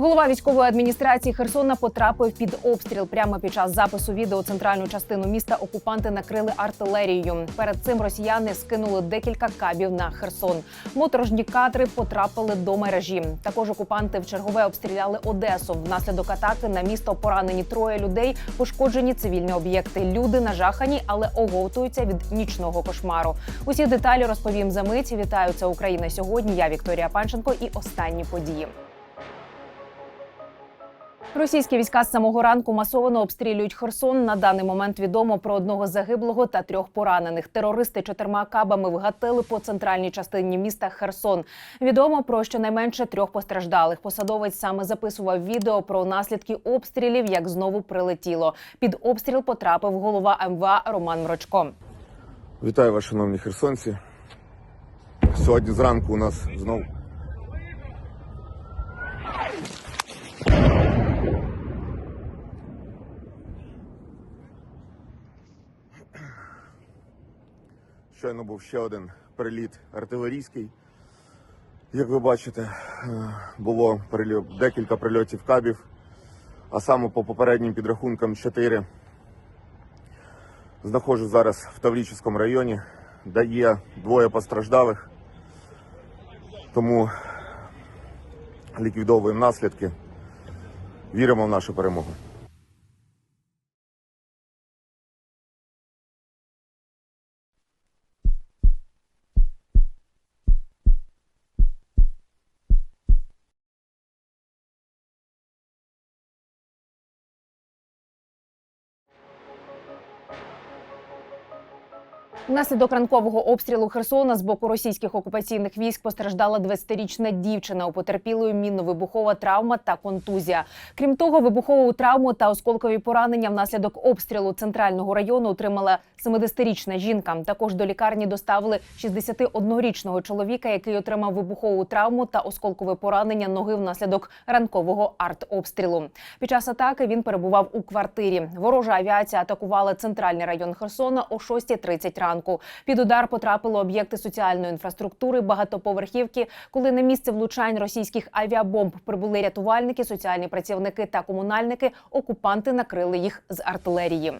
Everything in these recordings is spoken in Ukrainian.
Голова військової адміністрації Херсона потрапив під обстріл. Прямо під час запису відео центральну частину міста окупанти накрили артилерією. Перед цим росіяни скинули декілька кабів на Херсон. Моторожні кадри потрапили до мережі. Також окупанти в чергове обстріляли Одесу. Внаслідок атаки на місто поранені троє людей, пошкоджені цивільні об'єкти. Люди нажахані, але оговтуються від нічного кошмару. Усі деталі розповім за мить. Вітаю, це Україна сьогодні. Я Вікторія Панченко і останні події. Російські війська з самого ранку масово обстрілюють Херсон. На даний момент відомо про одного загиблого та трьох поранених. Терористи чотирма кабами вгатили по центральній частині міста Херсон. Відомо про щонайменше трьох постраждалих. Посадовець саме записував відео про наслідки обстрілів, як знову прилетіло. Під обстріл потрапив голова МВА Роман Мрочко. Вітаю вас, шановні херсонці. Сьогодні зранку у нас знову. Щойно був ще один приліт артилерійський. Як ви бачите, е, було декілька прильотів кабів, а саме по попереднім підрахункам 4 Знаходжусь зараз в Таврічському районі, де є двоє постраждалих, тому ліквідовуємо наслідки. Віримо в нашу перемогу. Внаслідок ранкового обстрілу Херсона з боку російських окупаційних військ постраждала 20-річна дівчина. У потерпілої мінно-вибухова травма та контузія. Крім того, вибухову травму та осколкові поранення внаслідок обстрілу центрального району отримала 70-річна жінка. Також до лікарні доставили 61-річного чоловіка, який отримав вибухову травму та осколкове поранення ноги внаслідок ранкового артобстрілу. Під час атаки він перебував у квартирі. Ворожа авіація атакувала центральний район Херсона о 6.30 ранку. Під удар потрапили об'єкти соціальної інфраструктури, багатоповерхівки. Коли на місце влучань російських авіабомб прибули рятувальники, соціальні працівники та комунальники, окупанти накрили їх з артилерії.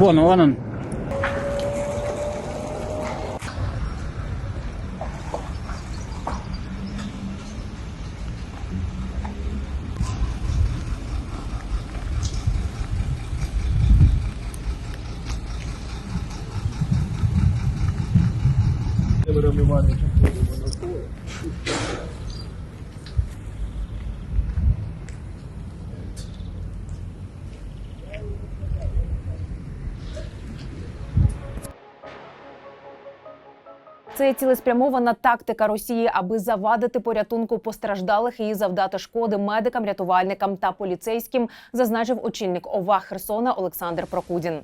Вон, вон он. Це цілеспрямована тактика Росії, аби завадити порятунку постраждалих і завдати шкоди медикам, рятувальникам та поліцейським, зазначив очільник ОВА Херсона Олександр Прокудін.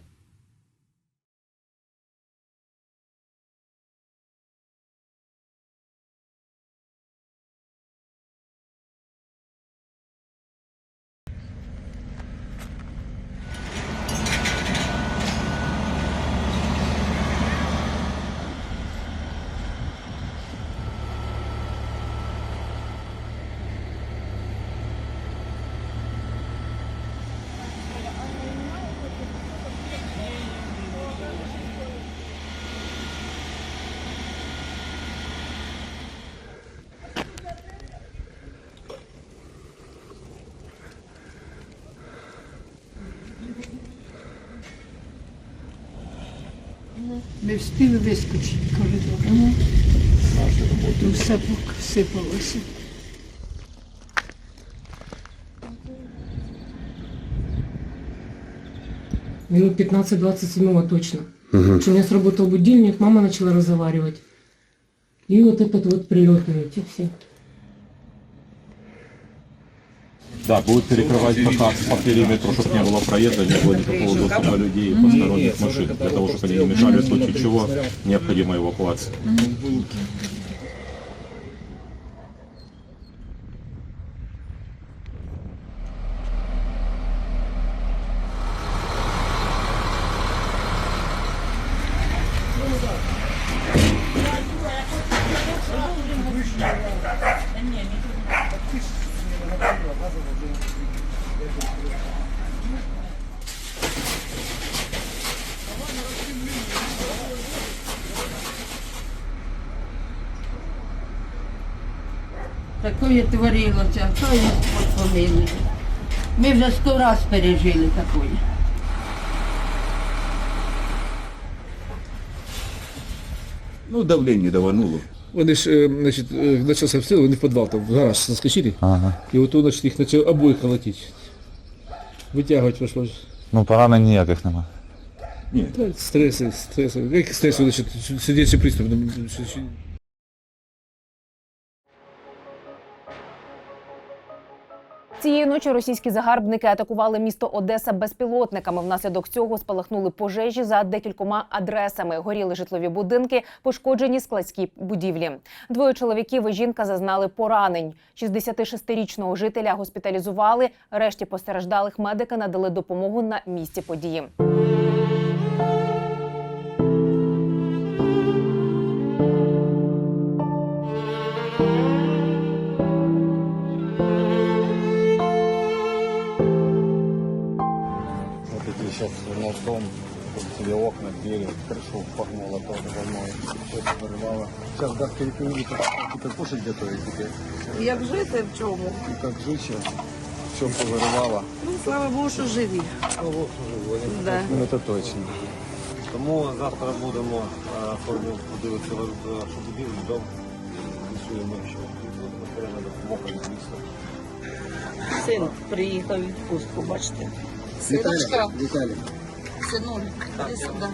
Не встиг вискочити в коридор. То все посипалося. Минут 15-27 точно. Что у меня сработал будильник, мама начала разговаривать. И вот этот вот прилетные эти все. Да, будут перекрывать пока по периметру, чтобы не было проезда, не было никакого доступа людей и посторонних машин. Для того, чтобы они не мешали, в случае чего необходима эвакуация. Такое творилося, хай Господь помилує. Ми вже сто раз пережили такое. Ну, давление давануло. Вони ж, е, значить, е, почався обстріл, вони в підвал там в гараж заскочили. Ага. І от, значить, їх почали обоїх колотити. Витягувати прийшлось. Ну, поранень ніяких нема. Та, Стреси, стреси. Як стреси, значить, сердечний приступ. Цієї ночі російські загарбники атакували місто Одеса безпілотниками. Внаслідок цього спалахнули пожежі за декількома адресами. Горіли житлові будинки, пошкоджені складські будівлі. Двоє чоловіків і жінка зазнали поранень. 66-річного жителя госпіталізували. Решті постраждалих медики надали допомогу на місці події. сейчас вернул дом, все окна, двери, крышу пахнуло тоже волной. Все вырывало. Сейчас газ перекрыли, и как кушать готовить теперь. Як жити в чому? И как жить сейчас. Все повырывало. Ну, слава Богу, що живі. Ну вот уже говорим. Да. Ну это точно. Тому завтра будемо форму подивитися нашу будівлю, дом. Рисуємо, що буде матеріальна допомога від міста. Син приїхав в відпустку, бачите. Віталій, Віталій. сюда.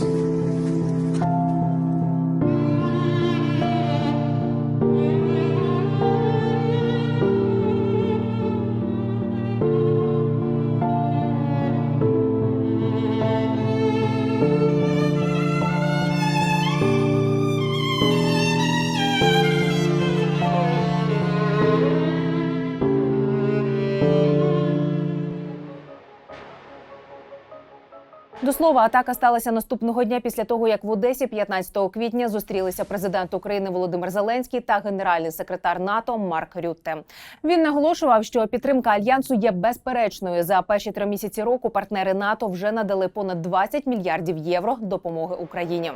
Thank сюди. До слова, атака сталася наступного дня після того, як в Одесі 15 квітня зустрілися президент України Володимир Зеленський та генеральний секретар НАТО Марк Рютте. Він наголошував, що підтримка альянсу є безперечною. За перші три місяці року партнери НАТО вже надали понад 20 мільярдів євро допомоги Україні.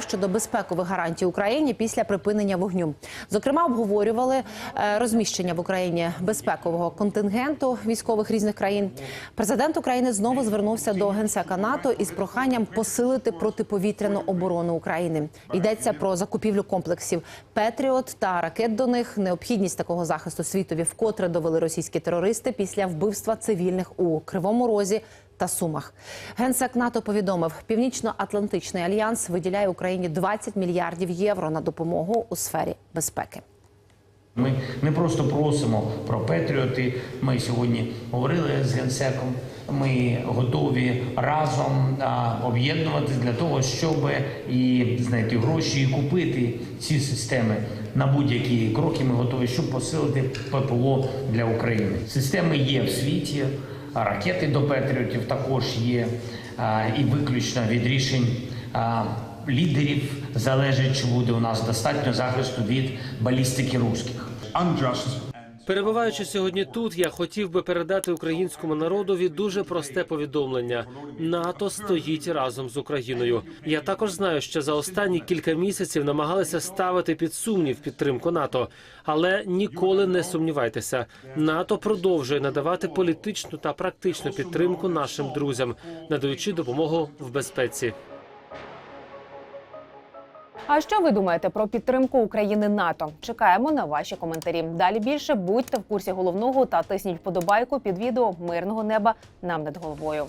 Щодо безпекових гарантій Україні після припинення вогню. Зокрема, обговорювали е, розміщення в Україні безпекового контингенту військових різних країн. Президент України знову звернувся до генсека НАТО із проханням посилити протиповітряну оборону України. Йдеться про закупівлю комплексів Петріот та ракет до них. Необхідність такого захисту світові вкотре довели російські терористи після вбивства цивільних у Кривому Розі та Сумах. Генсек НАТО повідомив, Північно-Атлантичний альянс виділяє Україні 20 мільярдів євро на допомогу у сфері безпеки. Ми не просто просимо про Петріоти. Ми сьогодні говорили з генсеком. Ми готові разом об'єднуватись для того, щоб і знайти гроші і купити ці системи на будь-які кроки. Ми готові, щоб посилити ППО для України. Системи є в світі. Ракети до Петріотів також є, і виключно від рішень лідерів залежить, чи буде у нас достатньо захисту від балістики русських. Перебуваючи сьогодні тут, я хотів би передати українському народові дуже просте повідомлення: НАТО стоїть разом з Україною. Я також знаю, що за останні кілька місяців намагалися ставити під сумнів підтримку НАТО, але ніколи не сумнівайтеся. НАТО продовжує надавати політичну та практичну підтримку нашим друзям, надаючи допомогу в безпеці. А що ви думаєте про підтримку України НАТО? Чекаємо на ваші коментарі. Далі більше будьте в курсі головного та тисніть вподобайку під відео мирного неба нам над головою.